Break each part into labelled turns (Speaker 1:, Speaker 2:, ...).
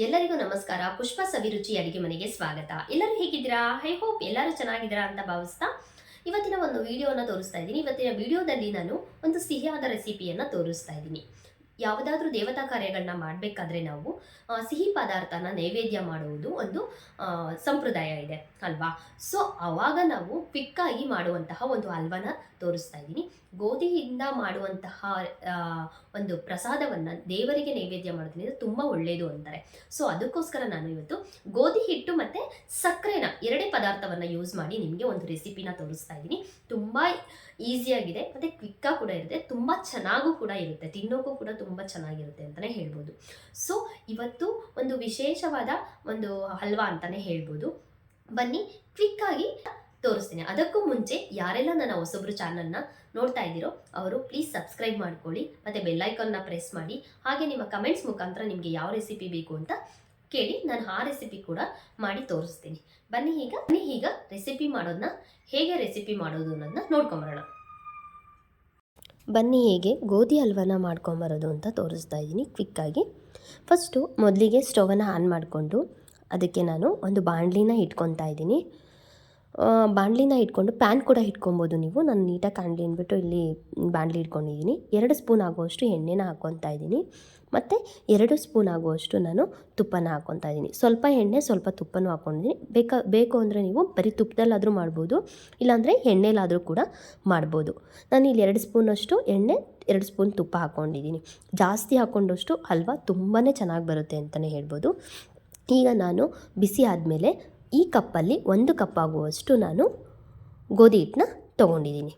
Speaker 1: ಎಲ್ಲರಿಗೂ ನಮಸ್ಕಾರ. ಪುಷ್ಪ ಸವಿರುಚಿ ಅಡಿಗೆ ಮನೆಗೆ ಸ್ವಾಗತ. ಎಲ್ಲರೂ ಹೇಗಿದ್ದೀರಾ? ಐ ಹೋಪ್ ಎಲ್ಲರೂ ಚೆನ್ನಾಗಿದ್ದೀರಾ ಅಂತ ಭಾವಿಸ್ತಾ ಇವತ್ತಿನ ಒಂದು ವಿಡಿಯೋನ ತೋರಿಸ್ತಾ ಇದ್ದೀನಿ. ಇವತ್ತಿನ ವಿಡಿಯೋದಲ್ಲಿ ನಾನು ಒಂದು ಸಿಹಿಯಾದ ರೆಸಿಪಿಯನ್ನು ತೋರಿಸ್ತಾ ಇದ್ದೀನಿ. ಯಾವುದಾದ್ರೂ ದೇವತಾ ಕಾರ್ಯಗಳನ್ನ ಮಾಡಬೇಕಾದ್ರೆ ನಾವು ಸಿಹಿ ಪದಾರ್ಥನ ನೈವೇದ್ಯ ಮಾಡುವುದು ಒಂದು ಸಂಪ್ರದಾಯ ಇದೆ, ಅಲ್ವಾ? ಸೊ ಆವಾಗ ನಾವು ಪಿಕ್ಕಾಗಿ ಮಾಡುವಂತಹ ಒಂದು ಹಲ್ವನ ತೋರಿಸ್ತಾ ಇದ್ದೀನಿ ಗೋಧಿಯಿಂದ ಮಾಡುವಂತಹ ಒಂದು ಪ್ರಸಾದವನ್ನು ದೇವರಿಗೆ ನೈವೇದ್ಯ ಮಾಡೋದ್ರಿಂದ ತುಂಬ ಒಳ್ಳೆಯದು ಅಂತಾರೆ. ಸೊ, ಅದಕ್ಕೋಸ್ಕರ ನಾನು ಇವತ್ತು ಗೋಧಿ ಹಿಟ್ಟು ಮತ್ತು ಸಕ್ಕರೆನ ಎರಡೇ ಪದಾರ್ಥವನ್ನು ಯೂಸ್ ಮಾಡಿ ನಿಮಗೆ ಒಂದು ರೆಸಿಪಿನ ತೋರಿಸ್ತಾ ಇದ್ದೀನಿ ತುಂಬ ಈಸಿಯಾಗಿದೆ ಮತ್ತು ಕ್ವಿಕ್ಕಾಗಿ ಕೂಡ ಇರುತ್ತೆ, ತುಂಬ ಚೆನ್ನಾಗೂ ಕೂಡ ಇರುತ್ತೆ ತಿನ್ನೋಕ್ಕೂ ಕೂಡ ತುಂಬ ಚೆನ್ನಾಗಿರುತ್ತೆ ಅಂತಲೇ ಹೇಳ್ಬೋದು. ಸೊ, ಇವತ್ತು ಒಂದು ವಿಶೇಷವಾದ ಒಂದು ಹಲ್ವಾ ಅಂತಲೇ ಹೇಳ್ಬೋದು. ಬನ್ನಿ ಕ್ವಿಕ್ಕಾಗಿ ತೋರಿಸ್ತೀನಿ. ಅದಕ್ಕೂ ಮುಂಚೆ ಯಾರೆಲ್ಲ ನನ್ನ ಹೊಸೊಬ್ರು ಚಾನಲ್ನ ನೋಡ್ತಾ ಇದ್ದೀರೋ ಅವರು ಪ್ಲೀಸ್ ಸಬ್ಸ್ಕ್ರೈಬ್ ಮಾಡ್ಕೊಳ್ಳಿ, ಮತ್ತು ಬೆಲ್ಲೈಕನ್ನ ಪ್ರೆಸ್ ಮಾಡಿ. ಹಾಗೆ ನಿಮ್ಮ ಕಮೆಂಟ್ಸ್ ಮುಖಾಂತರ ನಿಮಗೆ ಯಾವ ರೆಸಿಪಿ ಬೇಕು ಅಂತ ಕೇಳಿ ನಾನು ಆ ರೆಸಿಪಿ ಕೂಡ ಮಾಡಿ ತೋರಿಸ್ತೀನಿ. ಬನ್ನಿ ಈಗ ಬನ್ನಿ ಈಗ ರೆಸಿಪಿ ಮಾಡೋದನ್ನ ಹೇಗೆ ರೆಸಿಪಿ ಮಾಡೋದು ಅನ್ನೋದನ್ನ ನೋಡ್ಕೊಂಬರೋಣ. ಬನ್ನಿ ಹೇಗೆ ಗೋಧಿ ಹಲ್ವನ ಮಾಡ್ಕೊಂಬರೋದು ಅಂತ ತೋರಿಸ್ತಾ ಇದ್ದೀನಿ ಕ್ವಿಕ್ಕಾಗಿ. ಫಸ್ಟು ಮೊದಲಿಗೆ ಸ್ಟವನ್ನು ಆನ್ ಮಾಡಿಕೊಂಡು ಅದಕ್ಕೆ ನಾನು ಒಂದು ಬಾಣಲಿನ ಇಟ್ಕೊತಾ ಇದ್ದೀನಿ. ಬಾಣಲಿನ ಇಟ್ಕೊಂಡು ಪ್ಯಾನ್ ಕೂಡ ಇಟ್ಕೊಬೋದು ನೀವು. ನಾನು ನೀಟಾಗಿ ಕಾಣಲಿ ಅಂದ್ಬಿಟ್ಟು ಇಲ್ಲಿ ಬಾಣಲಿ ಇಟ್ಕೊಂಡಿದ್ದೀನಿ. ಎರಡು ಸ್ಪೂನ್ ಆಗುವಷ್ಟು ಎಣ್ಣೆನ ಹಾಕ್ಕೊತಾ ಇದ್ದೀನಿ. ಮತ್ತು ಎರಡು ಸ್ಪೂನ್ ಆಗುವಷ್ಟು ನಾನು ತುಪ್ಪನ ಹಾಕ್ಕೊತಾ ಇದ್ದೀನಿ. ಸ್ವಲ್ಪ ಎಣ್ಣೆ, ಸ್ವಲ್ಪ ತುಪ್ಪನೂ ಹಾಕ್ಕೊಂಡಿದ್ದೀನಿ. ಬೇಕಾ, ಬೇಕು ಅಂದರೆ ನೀವು ಬರೀ ತುಪ್ಪದಲ್ಲಾದರೂ ಮಾಡ್ಬೋದು. ಇಲ್ಲಾಂದರೆ ಎಣ್ಣೆಲಾದರೂ ಕೂಡ ಮಾಡ್ಬೋದು. ನಾನು ಇಲ್ಲಿ ಎರಡು ಸ್ಪೂನಷ್ಟು ಎಣ್ಣೆ, ಎರಡು ಸ್ಪೂನ್ ತುಪ್ಪ ಹಾಕ್ಕೊಂಡಿದ್ದೀನಿ. ಜಾಸ್ತಿ ಹಾಕ್ಕೊಂಡಷ್ಟು ಹಲ್ವಾ ತುಂಬಾ ಚೆನ್ನಾಗಿ ಬರುತ್ತೆ ಅಂತಲೇ ಹೇಳ್ಬೋದು. ಈಗ ನಾನು ಬಿಸಿ ಆದಮೇಲೆ ಈ ಕಪ್ಪಲ್ಲಿ ಒಂದು ಕಪ್ ಆಗುವಷ್ಟು ನಾನು ಗೋಧಿ ಹಿಟ್ಟನ್ನ ತೊಗೊಂಡಿದ್ದೀನಿ.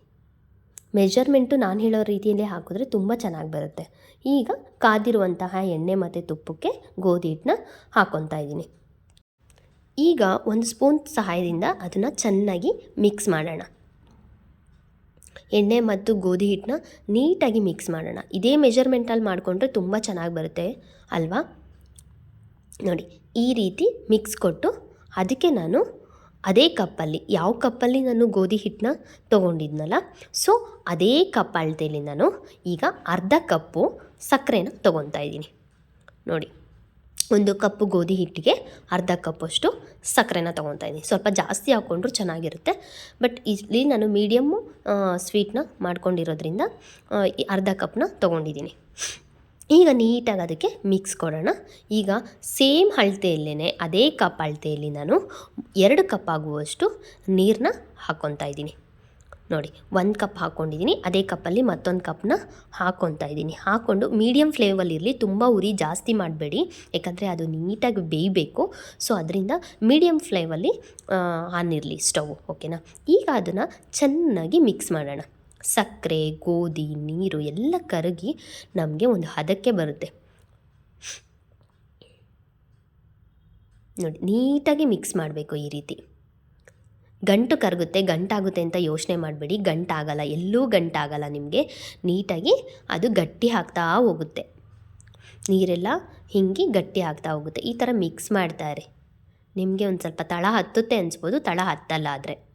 Speaker 1: ಮೆಜರ್ಮೆಂಟು ನಾನು ಹೇಳೋ ರೀತಿಯಲ್ಲೇ ಹಾಕಿದ್ರೆ ತುಂಬ ಚೆನ್ನಾಗಿ ಬರುತ್ತೆ. ಈಗ ಕಾದಿರುವಂತಹ ಎಣ್ಣೆ ಮತ್ತು ತುಪ್ಪಕ್ಕೆ ಗೋಧಿ ಹಿಟ್ಟನ್ನ ಹಾಕ್ಕೊತಾ ಇದ್ದೀನಿ. ಈಗ ಒಂದು ಸ್ಪೂನ್ ಸಹಾಯದಿಂದ ಅದನ್ನು ಚೆನ್ನಾಗಿ ಮಿಕ್ಸ್ ಮಾಡೋಣ. ಎಣ್ಣೆ ಮತ್ತು ಗೋಧಿ ಹಿಟ್ಟನ್ನ ನೀಟಾಗಿ ಮಿಕ್ಸ್ ಮಾಡೋಣ. ಇದೇ ಮೆಜರ್ಮೆಂಟಲ್ಲಿ ಮಾಡಿಕೊಂಡ್ರೆ ತುಂಬ ಚೆನ್ನಾಗಿ ಬರುತ್ತೆ ಅಲ್ವಾ? ನೋಡಿ, ಈ ರೀತಿ ಮಿಕ್ಸ್ ಕೊಟ್ಟು ಅದಕ್ಕೆ ನಾನು ಅದೇ ಕಪ್ಪಲ್ಲಿ, ಯಾವ ಕಪ್ಪಲ್ಲಿ ನಾನು ಗೋಧಿ ಹಿಟ್ಟನ್ನ ತೊಗೊಂಡಿದ್ನಲ್ಲ, ಸೊ ಅದೇ ಕಪ್ ಅಳತೆಯಲ್ಲಿ ನಾನು ಈಗ ಅರ್ಧ ಕಪ್ಪು ಸಕ್ಕರೆನ ತೊಗೊತಾ ಇದ್ದೀನಿ. ನೋಡಿ, ಒಂದು ಕಪ್ಪು ಗೋಧಿ ಹಿಟ್ಟಿಗೆ ಅರ್ಧ ಕಪ್ಪಷ್ಟು ಸಕ್ಕರೆನ ತೊಗೊತಾ ಇದ್ದೀನಿ. ಸ್ವಲ್ಪ ಜಾಸ್ತಿ ಹಾಕ್ಕೊಂಡ್ರು ಚೆನ್ನಾಗಿರುತ್ತೆ, ಬಟ್ ಇಲ್ಲಿ ನಾನು ಮೀಡಿಯಮ್ಮು ಸ್ವೀಟ್ನ ಮಾಡ್ಕೊಂಡಿರೋದ್ರಿಂದ ಈ ಅರ್ಧ ಕಪ್ನ ತೊಗೊಂಡಿದ್ದೀನಿ. ಈಗ ನೀಟಾಗಿ ಅದಕ್ಕೆ ಮಿಕ್ಸ್ ಕೊಡೋಣ. ಈಗ ಸೇಮ್ ಅಳತೆಯಲ್ಲೇ ಅದೇ ಕಪ್ ಅಳತೆಯಲ್ಲಿ ನಾನು ಎರಡು ಕಪ್ ಆಗುವಷ್ಟು ನೀರನ್ನ ಹಾಕ್ಕೊತಾ ಇದ್ದೀನಿ. ನೋಡಿ, ಒಂದು ಕಪ್ ಹಾಕ್ಕೊಂಡಿದ್ದೀನಿ ಅದೇ ಕಪ್ಪಲ್ಲಿ ಮತ್ತೊಂದು ಕಪ್ನ ಹಾಕ್ಕೊತಾ ಇದ್ದೀನಿ. ಹಾಕ್ಕೊಂಡು ಮೀಡಿಯಮ್ ಫ್ಲೇಮಲ್ಲಿ ಇರಲಿ, ತುಂಬ ಉರಿ ಜಾಸ್ತಿ ಮಾಡಬೇಡಿ, ಯಾಕಂದರೆ ಅದು ನೀಟಾಗಿ ಬೇಯಬೇಕು. ಸೊ ಅದರಿಂದ ಮೀಡಿಯಮ್ ಫ್ಲೇಮಲ್ಲಿ ಆನ್ ಇರಲಿ, ಸ್ಟವ್ ಓಕೆನಾ ಈಗ ಅದನ್ನು ಚೆನ್ನಾಗಿ ಮಿಕ್ಸ್ ಮಾಡೋಣ. ಸಕ್ಕರೆ, ಗೋಧಿ, ನೀರು ಎಲ್ಲ ಕರಗಿ ನಮಗೆ ಒಂದು ಹದಕ್ಕೆ ಬರುತ್ತೆ. ನೋಡಿ, ನೀಟಾಗಿ ಮಿಕ್ಸ್ ಮಾಡಬೇಕು ಈ ರೀತಿ. ಗಂಟು ಕರಗುತ್ತೆ, ಗಂಟಾಗುತ್ತೆ ಅಂತ ಯೋಚನೆ ಮಾಡಬೇಡಿ. ಗಂಟಾಗಲ್ಲ, ಎಲ್ಲೂ ಗಂಟಾಗಲ್ಲ ನಿಮಗೆ. ನೀಟಾಗಿ ಅದು ಗಟ್ಟಿ ಹಾಕ್ತಾ ಹೋಗುತ್ತೆ. ನೀರೆಲ್ಲ ಹಿಂಗೆ ಗಟ್ಟಿ ಆಗ್ತಾ ಹೋಗುತ್ತೆ. ಈ ಥರ ಮಿಕ್ಸ್ ಮಾಡ್ತಾರೆ. ನಿಮಗೆ ಒಂದು ಸ್ವಲ್ಪ ತಳ ಹತ್ತುತ್ತೆ ಅನ್ಸ್ಬೋದು. ತಳ ಹತ್ತಲ್ಲ ಆದರೆ.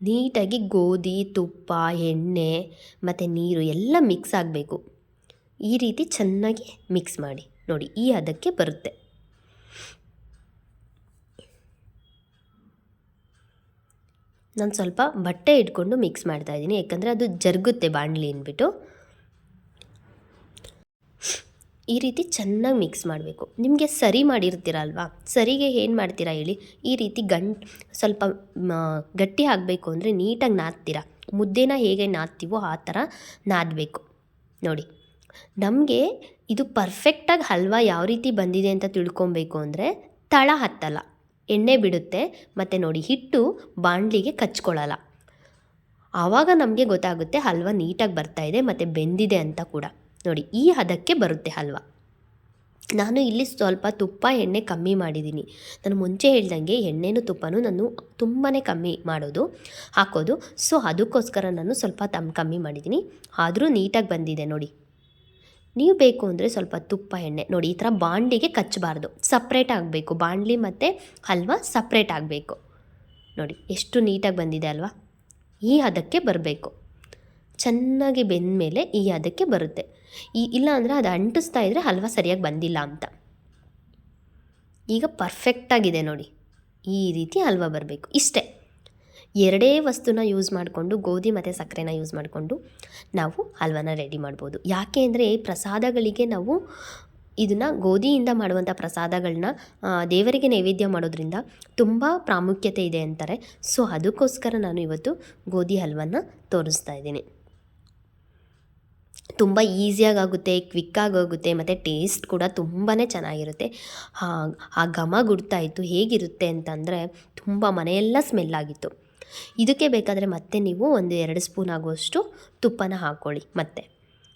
Speaker 1: ನೀಟಾಗಿ ಗೋಧಿ, ತುಪ್ಪ, ಎಣ್ಣೆ ಮತ್ತು ನೀರು ಎಲ್ಲ ಮಿಕ್ಸ್ ಆಗಬೇಕು. ಈ ರೀತಿ ಚೆನ್ನಾಗಿ ಮಿಕ್ಸ್ ಮಾಡಿ. ನೋಡಿ, ಈ ಹದಕ್ಕೆ ಬರುತ್ತೆ. ನಾನು ಸ್ವಲ್ಪ ಬಟ್ಟೆ ಇಟ್ಕೊಂಡು ಮಿಕ್ಸ್ ಮಾಡ್ತಾ ಇದ್ದೀನಿ. ಯಾಕಂದರೆ ಅದು ಜರುಗುತ್ತೆ ಬಾಣಲಿ ಅಂದ್ಬಿಟ್ಟು. ಈ ರೀತಿ ಚೆನ್ನಾಗಿ ಮಿಕ್ಸ್ ಮಾಡಬೇಕು. ನಿಮಗೆ ಸರಿ ಮಾಡಿರ್ತೀರಲ್ವಾ? ಸರಿಗೆ ಏನು ಮಾಡ್ತೀರಾ ಹೇಳಿ? ಈ ರೀತಿ ಗಂಟ್ ಸ್ವಲ್ಪ ಗಟ್ಟಿ ಆಗಬೇಕು ಅಂದರೆ ನೀಟಾಗಿ ನಾದ್ತೀರ? ಮುದ್ದೆನ ಹೇಗೆ ನಾದ್ತೀವೋ ಆ ಥರ ನಾದಬೇಕು. ನೋಡಿ. ನಮಗೆ ಇದು ಪರ್ಫೆಕ್ಟಾಗಿ ಹಲ್ವಾ ಯಾವ ರೀತಿ ಬಂದಿದೆ ಅಂತ ತಿಳ್ಕೊಬೇಕು ಅಂದರೆ ತಳ ಹತ್ತಲ್ಲ. ಎಣ್ಣೆ ಬಿಡುತ್ತೆ, ಮತ್ತು ನೋಡಿ ಹಿಟ್ಟು ಬಾಣಲಿಗೆ ಕಚ್ಕೊಳ್ಳಲ್ಲ. ಆವಾಗ ನಮಗೆ ಗೊತ್ತಾಗುತ್ತೆ ಹಲ್ವಾ ನೀಟಾಗಿ ಬರ್ತಾ ಇದೆ, ಮತ್ತು ಬೆಂದಿದೆ ಅಂತ ಕೂಡ. ನೋಡಿ, ಈ ಹದಕ್ಕೆ ಬರುತ್ತೆ ಹಲ್ವಾ. ನಾನು ಇಲ್ಲಿ ಸ್ವಲ್ಪ ತುಪ್ಪ, ಎಣ್ಣೆ ಕಮ್ಮಿ ಮಾಡಿದ್ದೀನಿ. ನಾನು ಮುಂಚೆ ಹೇಳ್ದಂಗೆ ಎಣ್ಣೆನೂ ತುಪ್ಪನೂ ನಾನು ತುಂಬಾ ಕಮ್ಮಿ ಮಾಡೋದು, ಹಾಕೋದು. ಸೊ, ಅದಕ್ಕೋಸ್ಕರ ನಾನು ಸ್ವಲ್ಪ ತಮ್ಮ ಕಮ್ಮಿ ಮಾಡಿದ್ದೀನಿ. ಆದರೂ ನೀಟಾಗಿ ಬಂದಿದೆ ನೋಡಿ. ನೀವು ಬೇಕು ಅಂದರೆ ಸ್ವಲ್ಪ ತುಪ್ಪ, ಎಣ್ಣೆ, ನೋಡಿ, ಈ ಥರ ಬಾಂಡಿಗೆ ಕಚ್ಚಬಾರ್ದು. ಸಪ್ರೇಟ್ ಆಗಬೇಕು. ಬಾಂಡ್ಲಿ ಮತ್ತು ಹಲ್ವಾ ಸಪ್ರೇಟ್ ಆಗಬೇಕು. ನೋಡಿ, ಎಷ್ಟು ನೀಟಾಗಿ ಬಂದಿದೆ ಅಲ್ವಾ? ಈ ಹದಕ್ಕೆ ಬರಬೇಕು. ಚೆನ್ನಾಗಿ ಬೆಂದ ಮೇಲೆ ಈ ಅದಕ್ಕೆ ಬರುತ್ತೆ. ಈ ಇಲ್ಲ ಅಂದರೆ ಅದು ಅಂಟಿಸ್ತಾ ಇದ್ದರೆ ಹಲ್ವಾ ಸರಿಯಾಗಿ ಬಂದಿಲ್ಲ ಅಂತ. ಈಗ ಪರ್ಫೆಕ್ಟಾಗಿದೆ ನೋಡಿ. ಈ ರೀತಿ ಹಲ್ವಾ ಬರಬೇಕು. ಇಷ್ಟೇ. ಎರಡೇ ವಸ್ತುನ ಯೂಸ್ ಮಾಡಿಕೊಂಡು, ಗೋಧಿ ಮತ್ತು ಸಕ್ಕರೆನ ಯೂಸ್ ಮಾಡಿಕೊಂಡು ನಾವು ಹಲ್ವಾನ ರೆಡಿ ಮಾಡ್ಬೋದು. ಯಾಕೆ ಅಂದರೆ ಪ್ರಸಾದಗಳಿಗೆ ನಾವು ಇದನ್ನು ಗೋಧಿಯಿಂದ ಮಾಡುವಂಥ ಪ್ರಸಾದಗಳನ್ನ ದೇವರಿಗೆ ನೈವೇದ್ಯ ಮಾಡೋದ್ರಿಂದ ತುಂಬ ಪ್ರಾಮುಖ್ಯತೆ ಇದೆ ಅಂತಾರೆ. ಸೊ ಅದಕ್ಕೋಸ್ಕರ ನಾನು ಇವತ್ತು ಗೋಧಿ ಹಲ್ವನ್ನ ತೋರಿಸ್ತಾ ಇದ್ದೀನಿ. ತುಂಬ ಈಸಿಯಾಗಿ ಆಗುತ್ತೆ ಮತ್ತು ಟೇಸ್ಟ್ ಕೂಡ ತುಂಬಾ ಚೆನ್ನಾಗಿರುತ್ತೆ. ಆ- ಘಮ ಗುಡ್ತಾ ಇತ್ತು ಹೇಗಿರುತ್ತೆ ಅಂತಂದರೆ ತುಂಬ ಮನೆಯೆಲ್ಲ ಸ್ಮೆಲ್ ಆಗಿತ್ತು. ಇದಕ್ಕೆ ಬೇಕಾದರೆ ಮತ್ತೆ ನೀವು ಒಂದು ಎರಡು ಸ್ಪೂನ್ ಆಗುವಷ್ಟು ತುಪ್ಪನ ಹಾಕ್ಕೊಳ್ಳಿ ಮತ್ತೆ.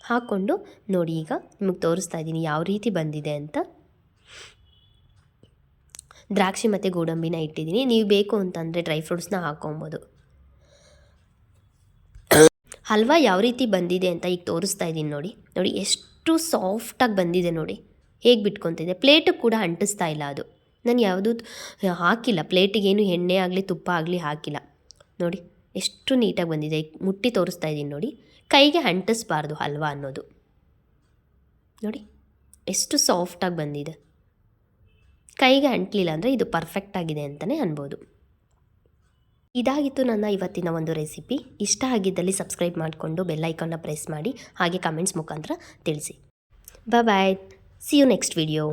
Speaker 1: ಹಾಕ್ಕೊಂಡು ನೋಡಿ ಈಗ ನಿಮಗೆ ತೋರಿಸ್ತಾ ಇದ್ದೀನಿ ಯಾವ ರೀತಿ ಬಂದಿದೆ ಅಂತ. ದ್ರಾಕ್ಷಿ ಮತ್ತು ಗೋಡಂಬಿನ ಇಟ್ಟಿದ್ದೀನಿ, ನೀವು ಬೇಕು ಅಂತಂದರೆ ಡ್ರೈ ಫ್ರೂಟ್ಸ್ನ ಹಾಕ್ಕೊಬೋದು ಹಲ್ವಾ ಯಾವ ರೀತಿ ಬಂದಿದೆ ಅಂತ ಈಗ ತೋರಿಸ್ತಾ ಇದ್ದೀನಿ ನೋಡಿ. ನೋಡಿ, ಎಷ್ಟು ಸಾಫ್ಟಾಗಿ ಬಂದಿದೆ ನೋಡಿ. ಹೇಗೆ ಬಿಟ್ಕೊತಿದೆ? ಪ್ಲೇಟಿಗೆ ಕೂಡ ಅಂಟಿಸ್ತಾ ಇಲ್ಲ ಅದು. ನಾನು ಯಾವುದು ಹಾಕಿಲ್ಲ. ಪ್ಲೇಟಿಗೇನು ಎಣ್ಣೆ ಆಗಲಿ, ತುಪ್ಪ ಆಗಲಿ ಹಾಕಿಲ್ಲ. ನೋಡಿ, ಎಷ್ಟು ನೀಟಾಗಿ ಬಂದಿದೆ. ಮುಟ್ಟಿ ತೋರಿಸ್ತಾ ಇದ್ದೀನಿ ನೋಡಿ. ಕೈಗೆ ಅಂಟಿಸ್ಬಾರ್ದು ಹಲ್ವಾ ಅನ್ನೋದು. ನೋಡಿ, ಎಷ್ಟು ಸಾಫ್ಟಾಗಿ ಬಂದಿದೆ. ಕೈಗೆ ಅಂಟಲಿಲ್ಲ ಅಂದರೆ ಇದು ಪರ್ಫೆಕ್ಟ್ ಆಗಿದೆ ಅಂತಲೇ ಅನ್ಬೋದು. ಇದಾಗಿತ್ತು ನನ್ನ ಇವತ್ತಿನ ಒಂದು ರೆಸಿಪಿ. ಇಷ್ಟ ಆಗಿದ್ದಲ್ಲಿ ಸಬ್ಸ್ಕ್ರೈಬ್ ಮಾಡಿಕೊಂಡು ಬೆಲ್ಲೈಕನ್ನ ಪ್ರೆಸ್ ಮಾಡಿ ಹಾಗೆ ಕಮೆಂಟ್ಸ್ ಮುಖಾಂತರ ತಿಳಿಸಿ. Bye see you next video